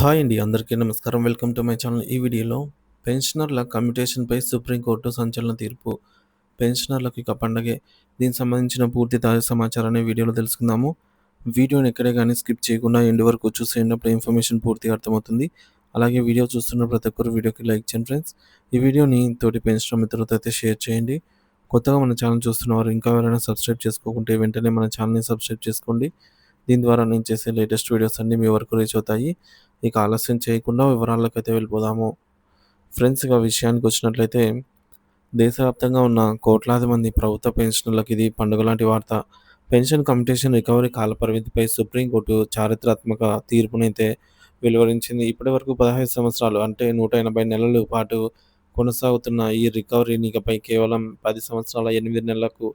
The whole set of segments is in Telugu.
హాయ్ అండి. అందరికీ నమస్కారం. Welcome to my channel. ఈ వీడియోలో పెన్షనర్ల కమ్యూటేషన్పై సుప్రీంకోర్టు సంచలన తీర్పు. పెన్షనర్లకు ఇక పండగే. దీనికి సంబంధించిన పూర్తి తాజా సమాచారాన్ని వీడియోలో తెలుసుకుందాము. వీడియోని ఎక్కడే కానీ స్కిప్ చేయకుండా ఎండ్ వరకు చూసేయండి. అప్పుడు ఇన్ఫర్మేషన్ పూర్తిగా అర్థమవుతుంది. అలాగే వీడియో చూస్తున్న ప్రతి ఒక్కరు వీడియోకి లైక్ చేయండి ఫ్రెండ్స్. ఈ వీడియోని తోటి పెన్షనర్ మిత్రులతో అయితే షేర్ చేయండి. కొత్తగా మన ఛానల్ చూస్తున్నవారు ఇంకా ఎవరైనా సబ్స్క్రైబ్ చేసుకోకుంటే వెంటనే మన ఛానల్‌ని సబ్స్క్రైబ్ చేసుకోండి. దీని ద్వారా నేను చేసే లేటెస్ట్ వీడియోస్ అన్నీ మీ వరకు రీచ్ అవుతాయి. ఇక ఆలస్యం చేయకుండా వివరాల్లోకైతే వెళ్ళిపోదాము. ఫ్రెండ్స్ ఇక విషయానికి వచ్చినట్లయితే దేశవ్యాప్తంగా ఉన్న కోట్లాది మంది ప్రభుత్వ పెన్షనర్లకు ఇది పండుగ లాంటి వార్త. పెన్షన్ కమిటేషన్ రికవరీ కాలపరిమితిపై సుప్రీంకోర్టు చారిత్రాత్మక తీర్పునైతే వెలువరించింది. ఇప్పటివరకు 15 సంవత్సరాలు అంటే 180 నెలల పాటు కొనసాగుతున్న ఈ రికవరీని ఇకపై కేవలం పది సంవత్సరాల ఎనిమిది నెలలకు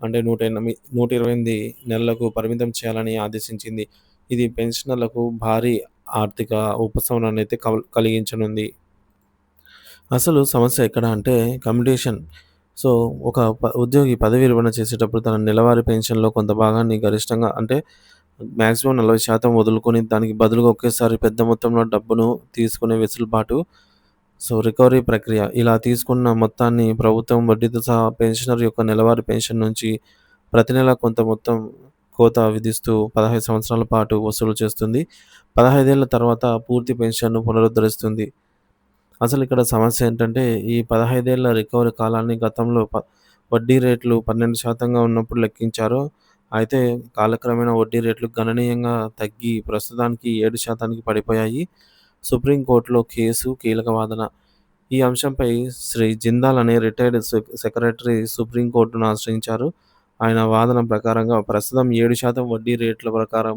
అంటే 108 128 నెలలకు పరిమితం చేయాలని ఆదేశించింది. ఇది పెన్షనర్లకు భారీ ఆర్థిక ఉపశమనాన్నయితే కల్ కలిగించనుంది. అసలు సమస్య ఎక్కడ అంటే కమ్యుటేషన్. సో, ఒక ఉద్యోగి పదవీ విరమణ చేసేటప్పుడు తన నెలవారీ పెన్షన్‌లో కొంత భాగాన్ని గరిష్టంగా అంటే మ్యాక్సిమం నలభై శాతం వదులుకొని దానికి బదులుగా ఒకేసారి పెద్ద మొత్తంలో డబ్బును తీసుకునే వెసులుబాటు సో, రికవరీ ప్రక్రియ. ఇలా తీసుకున్న మొత్తాన్ని ప్రభుత్వం వడ్డీతో సహా పెన్షనర్ యొక్క నెలవారీ పెన్షన్ నుంచి ప్రతి నెలా కొంత మొత్తం కోత విధిస్తూ 15 సంవత్సరాల పాటు వసూలు చేస్తుంది. పదహైదేళ్ళ తర్వాత పూర్తి పెన్షన్‌ను పునరుద్ధరిస్తుంది. అసలు ఇక్కడ సమస్య ఏంటంటే ఈ పదహైదేళ్ళ రికవరీ కాలాన్ని గతంలో ప వడ్డీ రేట్లు పన్నెండు శాతంగా ఉన్నప్పుడు లెక్కించారు. అయితే కాలక్రమేణా వడ్డీ రేట్లు గణనీయంగా తగ్గి ప్రస్తుతానికి ఏడు శాతానికి పడిపోయాయి. సుప్రీంకోర్టులో కేసు కీలక వాదన. ఈ అంశంపై శ్రీ జిందాల్ అనే రిటైర్డ్ సెక్రటరీ సుప్రీంకోర్టును ఆశ్రయించారు. ఆయన వాదన ప్రకారంగా ప్రస్తుతం ఏడు శాతం వడ్డీ రేట్ల ప్రకారం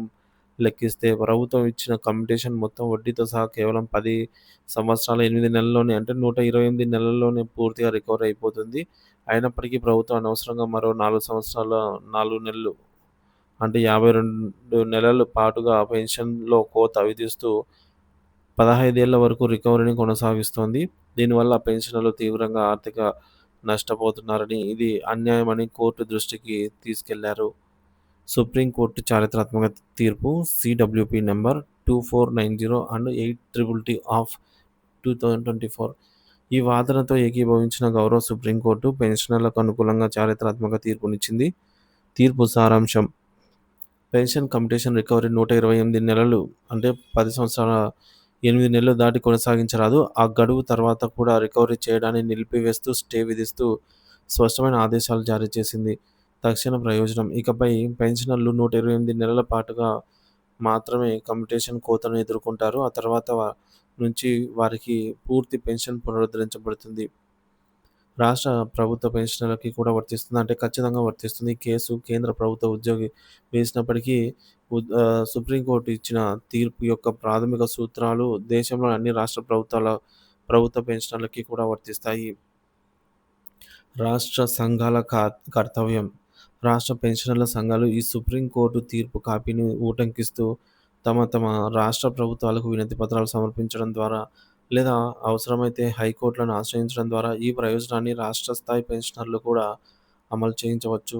లెక్కిస్తే ప్రభుత్వం ఇచ్చిన కమ్యుటేషన్ మొత్తం వడ్డీతో సహా కేవలం పది సంవత్సరాల ఎనిమిది నెలల్లోనే అంటే 128 నెలల్లోనే పూర్తిగా రికవర్ అయిపోతుంది. అయినప్పటికీ ప్రభుత్వం అనవసరంగా మరో నాలుగు సంవత్సరాల నాలుగు నెలలు అంటే 52 నెలల పాటుగా పెన్షన్‌లో కోత విధిస్తూ పదహైదేళ్ళ వరకు రికవరీని కొనసాగిస్తోంది. దీనివల్ల పెన్షన్లు తీవ్రంగా ఆర్థిక నష్టపోతున్నారని, ఇది అన్యాయమని కోర్టు దృష్టికి తీసుకెళ్ళారు. సుప్రీంకోర్టు చారిత్రాత్మక తీర్పు CWP number 2490 and eight triple T of 2024 ఈ వాదనతో ఏకీభవించిన గౌరవ సుప్రీంకోర్టు పెన్షనర్లకు అనుకూలంగా చారిత్రాత్మక తీర్పునిచ్చింది. తీర్పు సారాంశం పెన్షన్ కమ్యుటేషన్ రికవరీ 128 నెలలు అంటే పది సంవత్సరాల ఎనిమిది నెలలు దాటి కొనసాగించరాదు. ఆ గడువు తర్వాత కూడా రికవరీ చేయడాన్ని నిలిపివేస్తూ స్టే విధిస్తూ స్పష్టమైన ఆదేశాలు జారీ చేసింది. తక్షణ ప్రయోజనం ఇకపై పెన్షనర్లు 128 నెలల పాటుగా మాత్రమే కమ్యుటేషన్ కోతను ఎదుర్కొంటారు. ఆ తర్వాత నుంచి వారికి పూర్తి పెన్షన్ పునరుద్ధరించబడుతుంది. రాష్ట్ర ప్రభుత్వ పెన్షనర్లకి కూడా వర్తిస్తుంది అంటే ఖచ్చితంగా వర్తిస్తుంది. ఈ కేసు కేంద్ర ప్రభుత్వ ఉద్యోగి వేసినప్పటికీ సుప్రీంకోర్టు ఇచ్చిన తీర్పు యొక్క ప్రాథమిక సూత్రాలు దేశంలో అన్ని రాష్ట్ర ప్రభుత్వాల ప్రభుత్వ పెన్షనర్లకి కూడా వర్తిస్తాయి. రాష్ట్ర సంఘాల కర్తవ్యం రాష్ట్ర పెన్షనర్ల సంఘాలు ఈ సుప్రీంకోర్టు తీర్పు కాపీని ఊటంకిస్తూ తమ తమ రాష్ట్ర ప్రభుత్వాలకు వినతి పత్రాలు సమర్పించడం ద్వారా లేదా అవసరమైతే హైకోర్టులను ఆశ్రయించడం ద్వారా ఈ ప్రయోజనాన్ని రాష్ట్ర స్థాయి పెన్షనర్లు కూడా అమలు చేయించవచ్చు.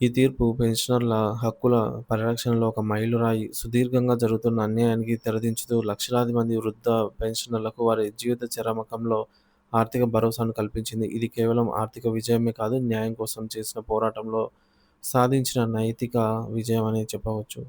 ఈ తీర్పు పెన్షనర్ల హక్కుల పరిరక్షణలో ఒక మైలురాయి. సుదీర్ఘంగా జరుగుతున్న అన్యాయానికి తెరదించుతూ లక్షలాది మంది వృద్ధ పెన్షనర్లకు వారి జీవిత చరమకంలో ఆర్థిక భరోసాను కల్పించింది. ఇది కేవలం ఆర్థిక విజయమే కాదు న్యాయం కోసం చేసిన పోరాటంలో సాధించిన నైతిక విజయమనే చెప్పవచ్చు.